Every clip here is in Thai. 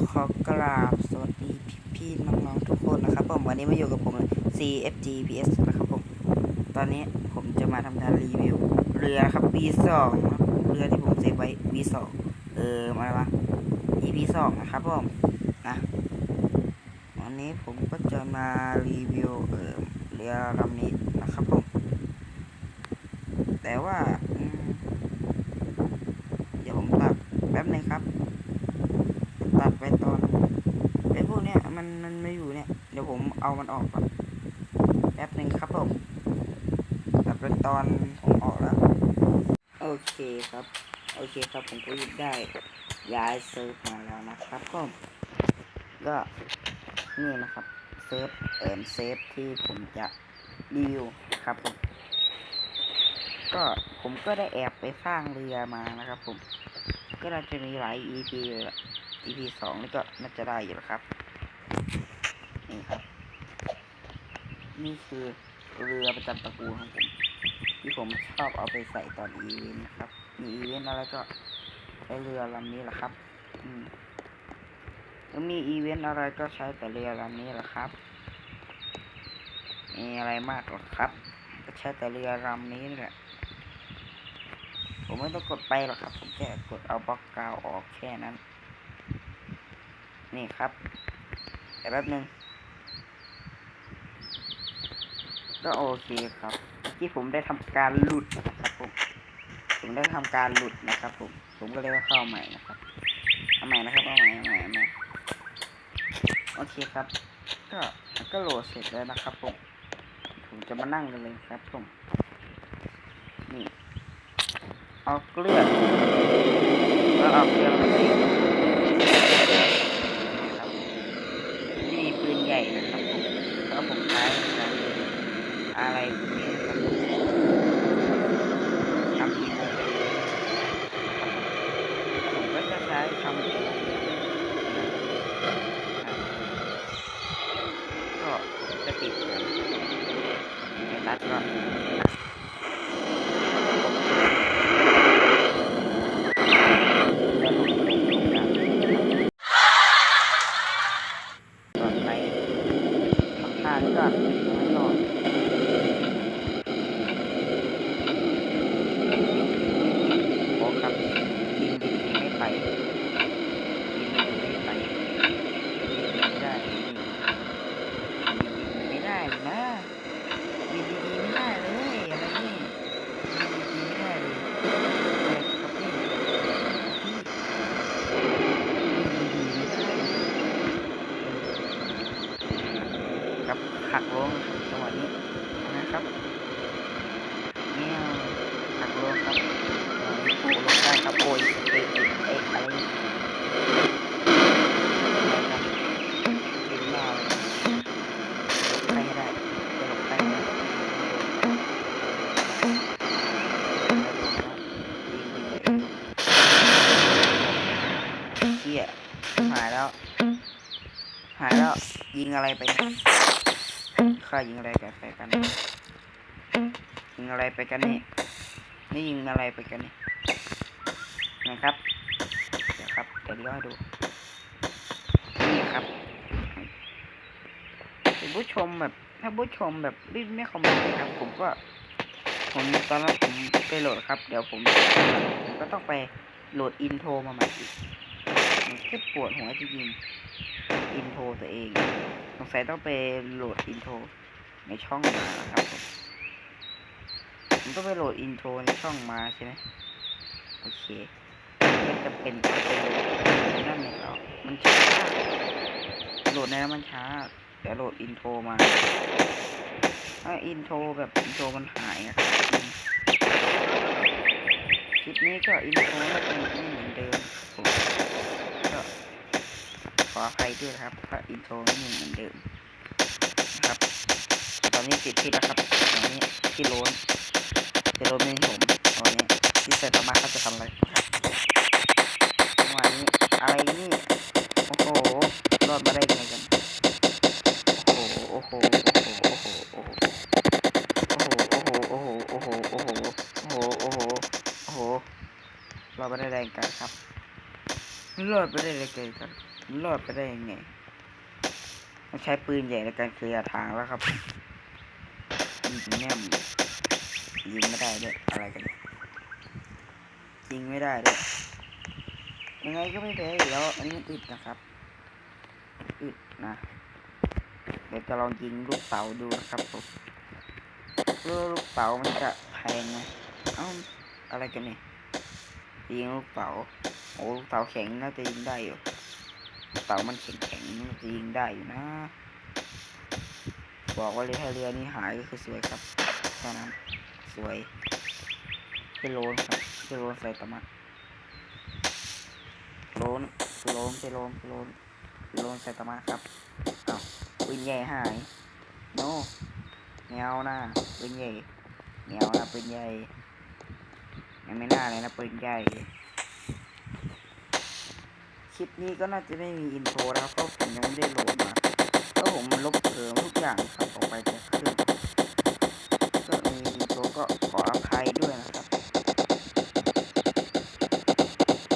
ก็ขอกราบสวัสดีพี่ๆน้องๆทุกคนนะครับผมวันนี้มาอยู่กับผม CFGPS นะครับผม ตอนนี้ผมจะมาทำการรีวิว เรือครับ V2 เรือที่ผมเซฟไว้ V2 เออมาอะไรวะ EP2 นะครับผมนะวันนี้ผมก็จะมารีวิวเออเรือลำนี้นะครับผม แต่ว่าเดี๋ยวผมตัดแป๊บหนึงครับ ตัดไปตอนไอ้พวกเนี้ยมันมันไม่อยู่เนี่ย เดี๋ยวผม เอามันออกก่อนแป๊บหนึ่งครับผมตัดไปตอนผมออกแล้ว โอเคครับ โอเคครับผมก็หยิบได้ย้ายเซิร์ฟมาแล้วนะครับก็ก็นี่นะครับเซิร์ฟเอิมเซฟที่ผมจะรีวิวครับผมก็ผมก็ได้แอบไปสร้างเรือมานะครับผม ก็น่าจะมีหลาย EP EP สองนี่ก็น่าจะได้อยู่ล้วครับนี่ครับ นี่คือเรือประจำตระกูลของผมที่ผมชอบเอาไปใส่ตอนอีเวนต์นะครับ มีอีเวนต์อะไรก็ใช้เรือลำนี้แหละครับ อืมแล้วมีอีเวนต์อะไรก็ใช้แต่เรือลำนี้แหละครับมีอะไรมากหรอกครับก็ใช้แต่เรือลำนี้แหละ ผมไม่ต้องกดไปหรอกครับ ผมแค่กดเอาบล็อกกาวออกแค่นั้น นี่ครับแต่แป๊บหนึ่ง ก็โอเคครับที่ผมได้ทำการหลุดนะครับผม ผมได้ทำการหลุดนะครับ ผม ผมก็เลยว่าเข้าใหม่นะครับเอาใหม่นะครับเอาใหม่เอาใหม่เอาใหม่โอเคครับ ก็ก็โหลดเสร็จแล้วนะครับ ผม ผมจะมานั่งกันเลยครับ ผม นี่เอาเกลือแล้วเอาเกลือมาสิครับมีปืนใหญ่นะครับผมแล้วผมใช้ในการอะไรพวกนี้นะครับ ทำอีโมผมก็จะใช้ทำที่ก็จะติดเหมือนในรัดก็ หักลงจังหวะนี้นะครับเนี่ยหักลงครับโอ้ลงได้ครับโอ้ยเอ๊ดเอ๊ะอะไรหายแล้ว หายแล้ว ยิงอะไรไป ข้ายิงอะไรกันไปกันยิงอะไรไปกันนี่นี่ยิงอะไรไปกันนี่นะครับ เดี๋ยวครับเดี๋ยวเลี้ยวให้ดูนี่ครับถ้าผู้ชมแบบถ้าผู้ชมแบบรีบไม่คอมเมนต์นะครับ ผมก็ผมตอนแรกผมไปโหลดครับ เดี๋ยวผมผมก็ต้องไปโหลดอินโทรมาใหม่อีกมันแค่ปวดหัวจริงๆอินโทรตัวเอง สงสัยต้องไปโหลดอินโทรในช่องมาครับผมผมต้องไปโหลดอินโทรในช่องมาใช่ไหมโอเคไม่จำเป็นต้องไปโหลดในนั่นเนี่ยหรอมันช้าโหลดในนั้นมันช้าเดี๋ยวโหลดอินโทรมาถ้าอินโทรแบบอินโทรมันหายอะครับคลิปนี้ก็อินโทรไม่เป็นเหมือนเดิม ออภัยด้วยครับถ้าอินโทรไม่เหมือนเดิมนะครับ ตอนนี้ติดพิษแล้วครับตอนนี้ที่โล้นที่โล้นไม่ผมตอนนี้ที่เซตมาเขาจะทำอะไรครับจังหวะนี้อะไรนี่โอ้โหรอดมาได้ยังไงกันโอ้โหโอ้โหโอ้โหโอ้โหโอ้โหโอ้โหโอ้โหโอ้โหโอ้โหโอ้โหโอ้โหรอดมาได้แรงกันครับรอดมาได้แรงกัน ครับผมรอดไปได้ยังไงต้องใช้ปืนใหญ่ในการเคลียร์ทางแล้วครับยิงแน่ยิงไม่ได้ด้วยอะไรกันเนี่ยยิงไม่ได้ด้วยยังไงก็ไม่แพ้อยู่แล้ว อันนี้มันอึดนะครับอึดนะเดี๋ยวจะลองยิงลูกเต๋าดูนะครับผมลูกเต๋ามันจะแพงไหมเอ้าอะไรกันเนี่ยยิงลูกเต๋าโอ้ลูกเต๋าแข็งน่าจะยิงได้อยู่ เต่ามันแข็งแข็งๆมันจะยิงได้อยู่นะ บอกว่าเลยถ้าเรือนี้หายก็คือสวยครับแค่นั้นสวยเป็นโลนครับเป็นโลนใส่ตะมัดโลนโลนเป็นโลนโลนโลนใส่ตะมัดครับอ้าวปืนใหญ่หายโนเงาหน้าปืนใหญ่เงาหน้าปืนใหญ่ยังไม่น่าเลยนะปืนใหญ่ ลิปนี้ก็น่าจะไม่มีอินโทรนะครับเพราะผมยังไม่ได้โหลดมาก็ผมลบเผลอทุกอย่างครับออกไปจากเครื่องก็มีอินโทรก็ขออภัยด้วยนะครับ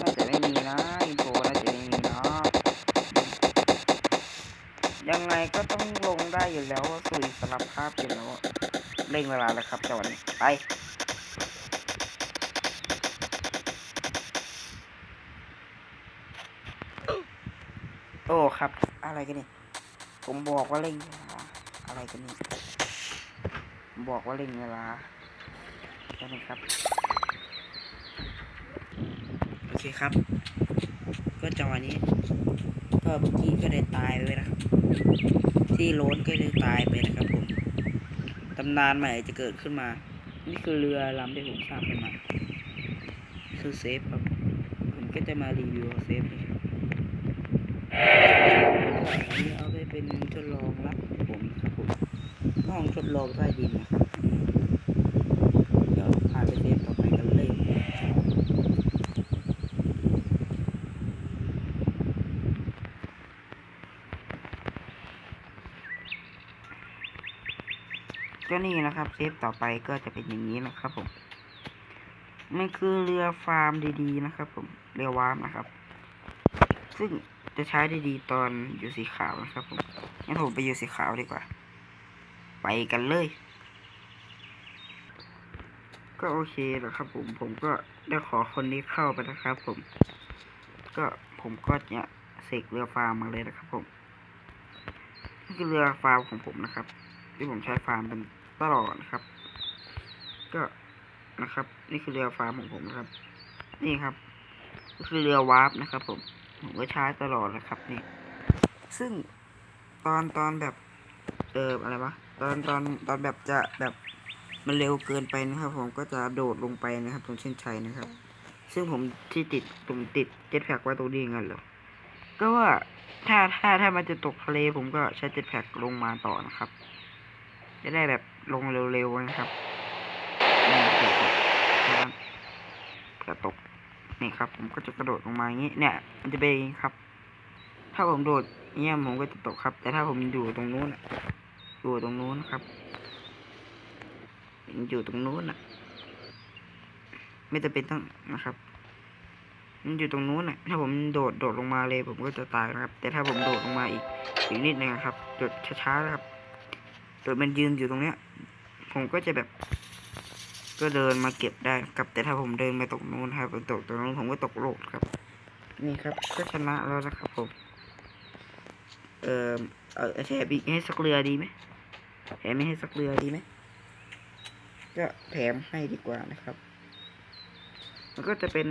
น่าจะไม่มีนะอินโทรน่าจะไม่มีนะยังไงก็ต้องลงได้อยู่แล้วสุยสารภาพอยู่แล้วเร่งเวลาแล้วครับจังหวะนี้ไป อ้ครับ อะไรกันนี่ผมบอกว่าเร่งเวลาอะไรกันนี่บอกว่าเร่งเวลาใช่ไหมครับ โอเคครับ ก็จังหวะนี้ ก็เมื่อกี้ก็ได้ตายไปนะครับ ที่โล้นก็ได้ตายไปนะครับผมตำนานใหม่จะเกิดขึ้นมา นี่คือเรือลำที่ผมสร้างขึ้นมาคือเซฟครับ ผมก็จะมารีวิวเซฟ เอาไปเป็นทดลองรับผมครับผมห้องทดลองใต้ดินนะเดี๋ยวพาไปเทสต่อไปกันเลยก็นี่นะครับเซฟต่อไปก็จะเป็นอย่างนี้นะครับผมมันคือเรือฟาร์มดีๆนะครับผมเรือวาร์มนะครับ ซึ่ง จะใช้ได้ดีตอนอยู่สีขาวนะครับผมงั้นผมไปอยู่สีขาวดีกว่า ไปกันเลย ก็โอเคนะครับผมผมก็ได้ขอคนนี้เข้าไปนะครับผม ก็ผมก็จะเสกเรือฟาร์มมาเลยนะครับผมนี่คือเรือฟาร์มของผมนะครับ ที่ผมใช้ฟาร์มเป็นตลอดนะครับ ก็นะครับ นี่คือเรือฟาร์มของผมนะครับ นี่ครับก็คือเรือวาร์ปนะครับผม ผมก็ใช้ตลอดนะครับนี่ ซึ่งตอนตอนแบบเอออะไรวะตอนตอนตอนแบบจะแบบมันเร็วเกินไปนะครับ ผมก็จะโดดลงไปนะครับตรงเส้นชัยนะครับ ซึ่งผมที่ติดผมติดเจ็ตแพ็กไว้ตรงนี้งั้นเหรอก็ว่าถ้าถ้าถ้ามันจะตกทะเลผมก็ใช้เจ็ตแพ็กลงมาต่อนะครับ จะได้แบบลงเร็วๆนะครับนี่เผื่อตกนะตก นี่ครับ ผมก็จะกระโดดลงมาอย่างนี้ เนี่ย มันจะเป็นครับ ถ้าผมโดดเนี่ยผมก็จะตกครับ แต่ถ้าผมอยู่ตรงนู้นอะอยู่ตรงนู้นครับอยู่ตรงนู้นอะ ไม่จะเป็นต้องนะครับ มันอยู่ตรงนู้นอะ ถ้าผมโดดโดดลงมาเลย ผมก็จะตายนะครับ แต่ถ้าผมโดดลงมาอีกอีกนิดนึงครับโดดช้าๆนะครับโดดมันยืนอยู่ตรงเนี้ย ผมก็จะแบบ ก็เดินมาเก็บได้ครับแต่ถ้าผมเดินไปตกนู้นครับผมตกตรงนู้นผมก็ตกโลกครับ นี่ครับก็ชนะแล้วนะครับผม เออเออแถมอีกให้สักเรือดีไหมแถมไม่ให้สักเรือดีไหมก็แถมให้ดีกว่านะครับ มันก็จะเป็น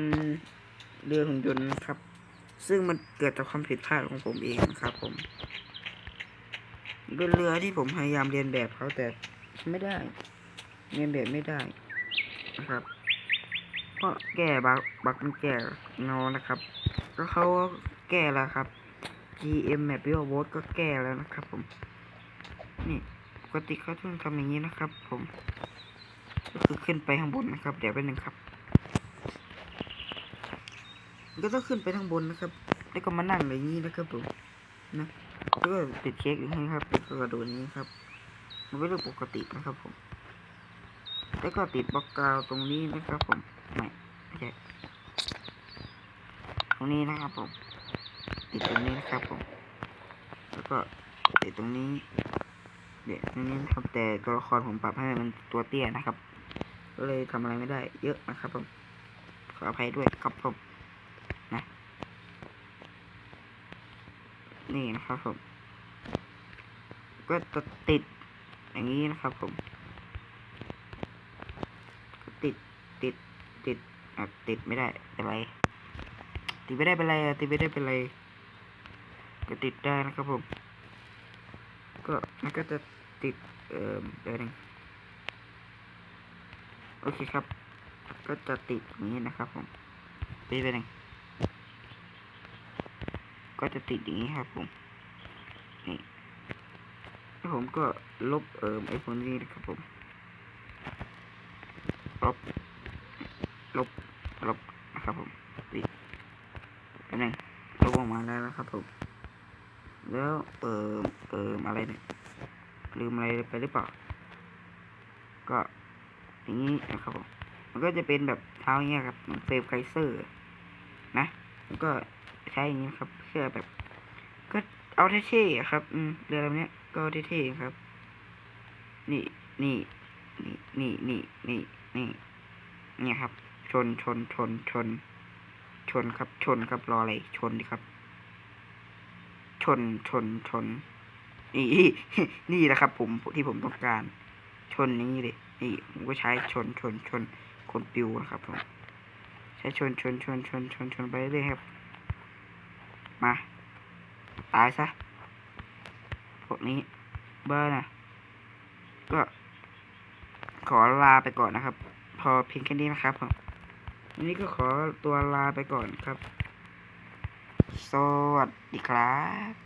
เรือหุ่นยนต์นะครับ ซึ่งมันเกิดจากความผิดพลาดของผมเองนะครับผมเป็นเรือที่ผมพยายามเรียนแบบเขาแต่ไม่ได้ เรียนแบบไม่ได้ นะครับ ก็แก้บักบักมันแก้เงานะครับ ก็เขาก็แก้แล้วครับ GM Map Bio v o t ก็แก้แล้วนะครับ ผม นี่ปกติเขาต้องทำอย่างนี้นะครับ ผม ก็คือขึ้นไปข้างบนนะครับ เดี๋ยวไปหนึ่งครับก็ต้องขึ้นไปข้างบนนะครับ แล้วก็มานั่งอย่างนี้นะครับผมนะแล้วก็ติดเค้กอย่างนี้ครับแล้วก็กระโดดอย่างนี้ครับ มันเป็นเรื่องปกตินะครับผม แล้วก็ติดบล็อกกาวตรงนี้นะครับผมไม่ไม่ใช่ตรงนี้นะครับผมติดตรงนี้นะครับผม แล้วก็ติดตรงนี้เดี๋ยวตรงนี้นะครับแต่ตัวละครผมปรับให้มันตัวเตี้ยนะครับ ก็เลยทำอะไรไม่ได้ เยอะนะครับผมขออภัยด้วยครับผมนะนี่นะครับผม ก็จะติดอย่างนี้นะครับผม ติด ติดติดอะติดไม่ได้เป็นไรติดไม่ได้เป็นไรติดไม่ได้เป็นไรก็ติดได้นะครับผม ก็มันก็จะติดเอ่อเดี๋ยวหนึงโอเคครับ ก็จะติดอย่างนี้นะครับผมไปไปหนึ่งก็จะติดอย่างนี้ครับผมนี่แล้วผมก็ลบเอ่อไอโฟนนี้นะครับผมลบ ลบ ลบนะครับผมนี่แป๊บ นึงลบออกมาแล้วนะครับผม แล้วเออเอออะไรเนี่ยลืมอะไรไปหรือเปล่า ก็อย่างนี้นะครับผม มันก็จะเป็นแบบเท้าเงี้ยครับเฟรมไคเซอร์นะแล้วก็ใช้อย่างนี้ครับเพื่อแบบ ก็เอาเท่ๆครับ อืมเรือลำเนี้ยก็เท่ๆครับ นี่นี่นี่นี่นี่นี่นี่นี่ครับ ชนชนชนชนชน ชนครับ ชนครับรออะไรชนดิครับ ชนชนชนนี่นี่แหละครับผมที่ผมต้องการ ชนนี้เลยนี่ผมก็ใช้ชนชนชนคนปิวนะครับผมใช้ชนชนชนชนชนชนไปเรื่อยครับ มาตายซะพวกนี้ เบอร์นะก็ขอลาไปก่อนนะครับ พอเพียงแค่นี้นะครับผม วันนี้ก็ขอตัวลาไปก่อนครับ สวัสดีครับ